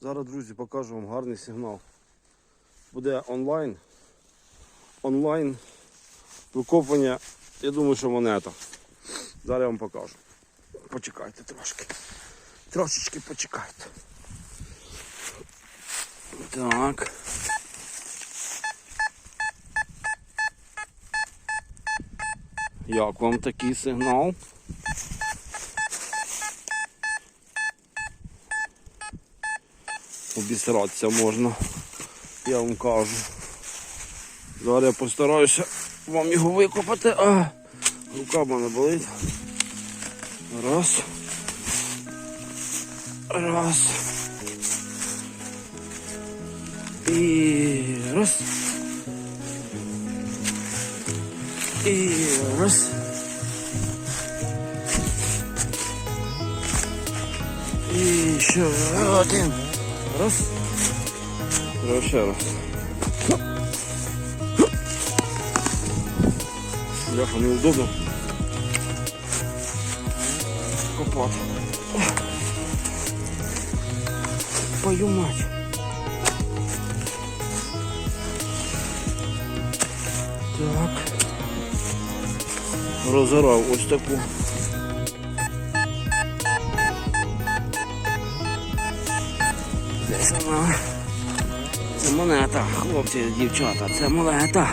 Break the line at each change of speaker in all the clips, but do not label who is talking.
Зараз, друзі, покажу вам гарний сигнал. Буде онлайн. Онлайн викопування, я думаю, що монета. Зараз я вам покажу. Почекайте трошки. Трошечки почекайте. Так. Як вам такий сигнал? Обісратися можна, я вам кажу. Зараз я постараюся вам його викопати. А, рука в мене болить. Раз. Раз. І раз. І раз. І ще один. Раз. Раз ще раз. Бляха, неудобно. Копати. Твою мать. Так. Розорав ось таку. Десь вона. Це монета, хлопці, дівчата, це монета.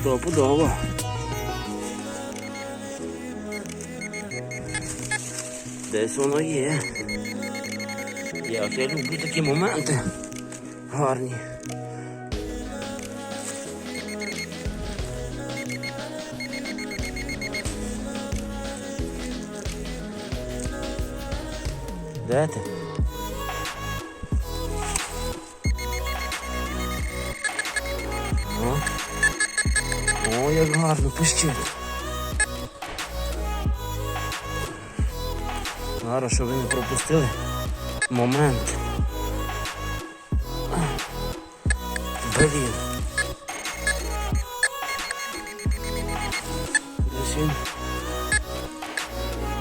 Стопудово. Десь воно є. Як я люблю такі моменти. Гарні. Де ти? Як гарно пищить. Зараз, щоб ви не пропустили момент. Блін.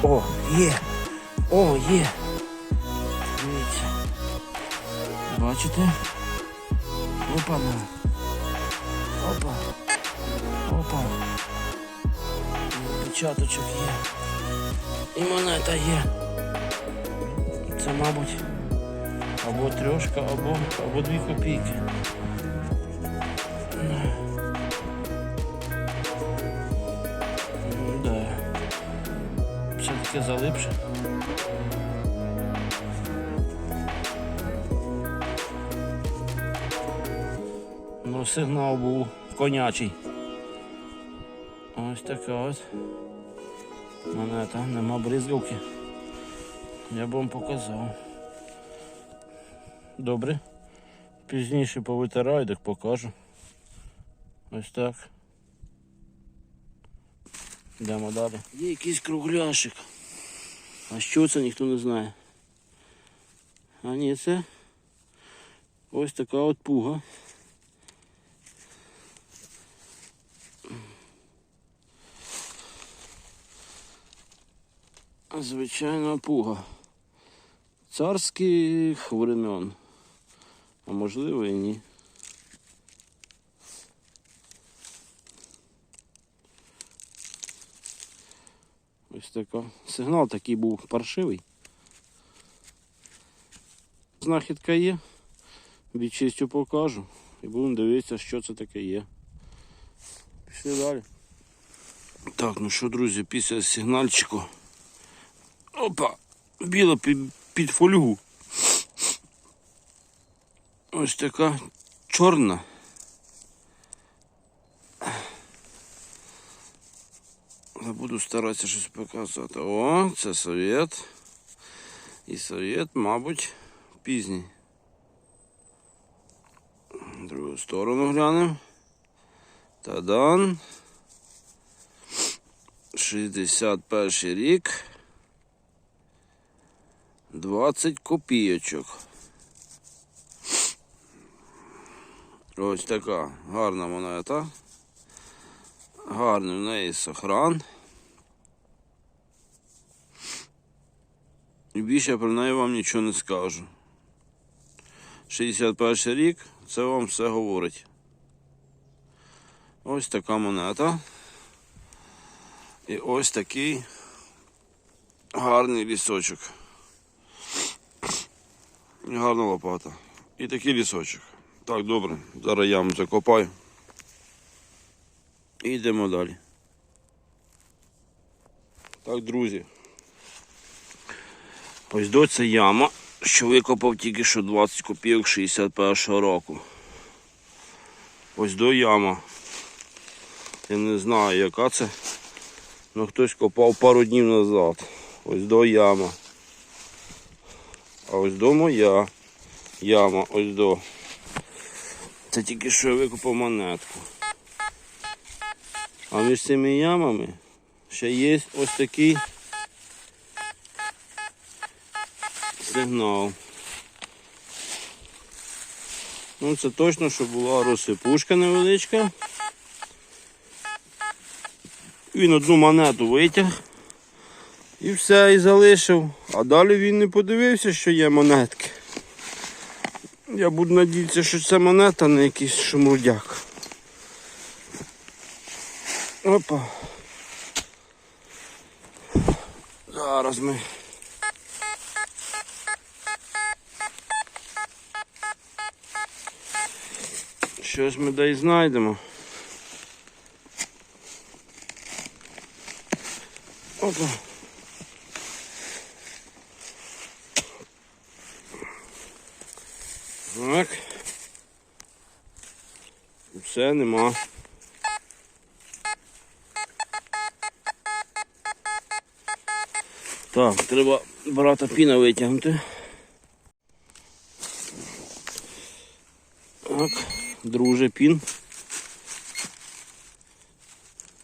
О, є! О, є! Дивіться. Бачите? Опа на. Опа. Опа. Початочок є. І монета є. Це, мабуть, або трьошка, або, або дві копійки. Ну, да. Все таке залипше. Ну, сигнал був конячий. Ось така от. Монета, нема бризгалки. Я б вам показав. Добре. Пізніше повитираю, так покажу. Ось так. Йдемо далі. Є якийсь кругляшик. А що це ніхто не знає. А ні, це ось така от пуга. Звичайна пуга. Царських времен. А можливо і ні. Ось така. Сигнал такий був паршивий. Знахідка є. Відчистю покажу. І будемо дивитися, що це таке є. Пішли далі. Так, ну що, друзі, після сигнальчику. Опа! Біла під, під фольгу. Ось така чорна. Я буду старатися щось показати. О, це совєт. І совєт, мабуть, пізній. Другу сторону глянемо. Тадан. 61 рік. 20 копійочок. Ось така гарна монета. Гарний в неї сохран. І більше про неї вам нічого не скажу. 61 рік, це вам все говорить. Ось така монета. І ось такий гарний лісочок. Гарна лопата. І такий лісочок. Так, добре. Зараз яму закопаю. І йдемо далі. Так, друзі. Ось до це яма, що викопав тільки що 20 копійок 61-го року. Ось до яма. Я не знаю, яка це. Ну хтось копав пару днів назад. Ось до яма. А ось до моя яма, ось до. Це тільки що я викопав монетку. А між цими ямами ще є ось такий сигнал. Ну це точно, що була розсипушка невеличка. Він одну монету витяг і все, і залишив. А далі він не подивився, що є монетки. Я буду надіятися, що це монета, а не якийсь шумрудяк. Опа. Зараз ми. Щось ми десь знайдемо. Опа. Так. Все нема. Так, треба брата піна витягнути. Так, друже пін.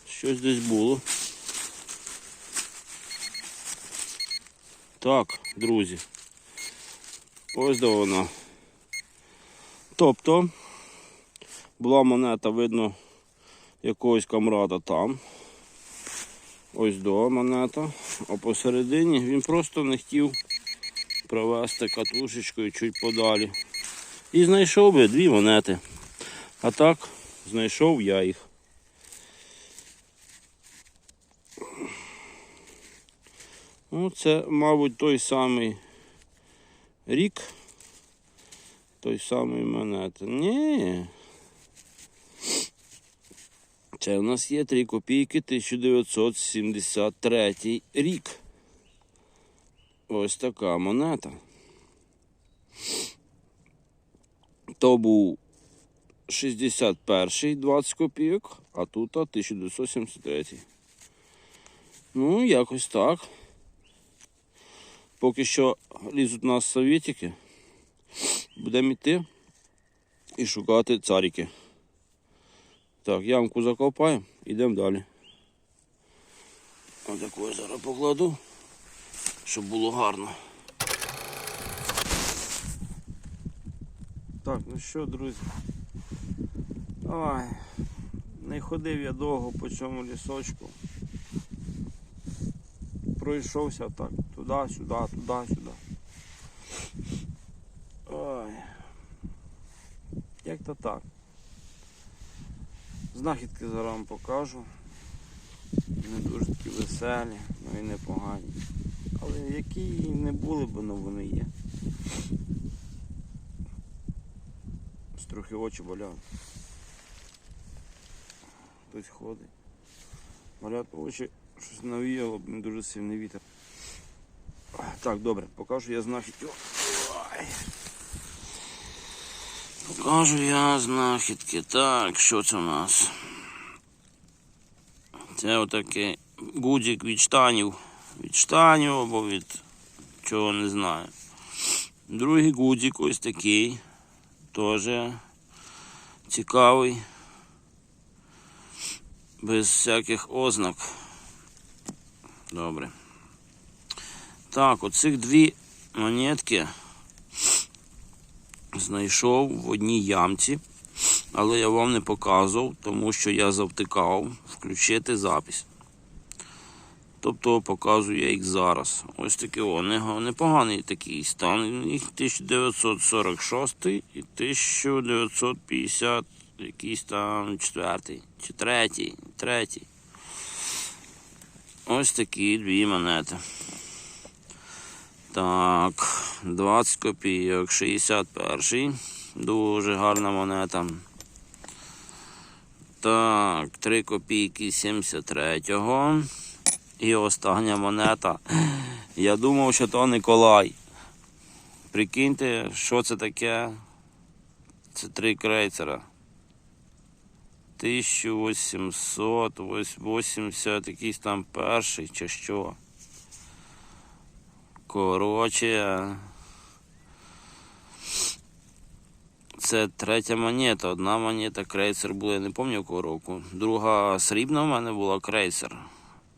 Щось десь було. Так, друзі. Ось де вона. Тобто була монета, видно, якогось камрада там. Ось до монета. А посередині він просто не хотів провести катушечкою чуть подалі. І знайшов би дві монети. А так, знайшов я їх. Ну, це, мабуть, той самий рік. Той самий монета. Ні. Це у нас є 3 копійки 1973 рік. Ось така монета. То був 61-й 20 копійок, а тут 1973. Ну, якось так. Поки що лізуть у нас совєтики. Будемо йти і шукати царики. Так, ямку закопаємо, йдемо далі. Отаку я зараз покладу, щоб було гарно. Так, ну що, друзі. Ой, не ходив я довго по цьому лісочку. Пройшовся так, туди-сюди, туди-сюди. Ой. Як то так. Знахідки зараз вам покажу. Не дуже такі веселі, ну і непогані. Але які не були б, ну вони є. Трохи очі болять. Хтось ходить. Болять очі, щось навіяло, не дуже сильний вітер. Так, добре, покажу я знахідки. Покажу я знахідки. Так, що це у нас? Це отакий гудзик від штанів. Від штанів або від чого не знаю. Другий гудзик ось такий. Теж цікавий. Без всяких ознак. Добре. Так, оцих дві монетки знайшов в одній ямці, але я вам не показував, тому що я завтикав включити запись. Тобто показую я їх зараз. Ось такі о, непоганий такий стан. Їх 1946 і 1950 якийсь там четвертий, чи третій, третій. Ось такі дві монети. Так, 20 копійок, 61. Дуже гарна монета. Так, 3 копійки 73-го. І остання монета. Я думав, що то Николай. Прикиньте, що це таке? Це три крейцера. 1880 якийсь там перший чи що. Коротше. Це третя монета. Одна монета крейсер була, я не пам'ятаю якого року. Друга срібна в мене була крейсер.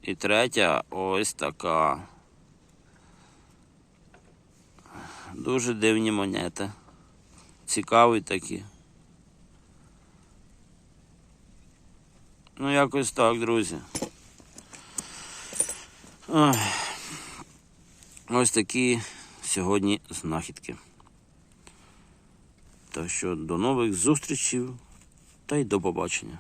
І третя ось така. Дуже дивні монети. Цікаві такі. Ну, якось так, друзі. Ой. Ось такі сьогодні знахідки. Так що до нових зустрічей та й до побачення.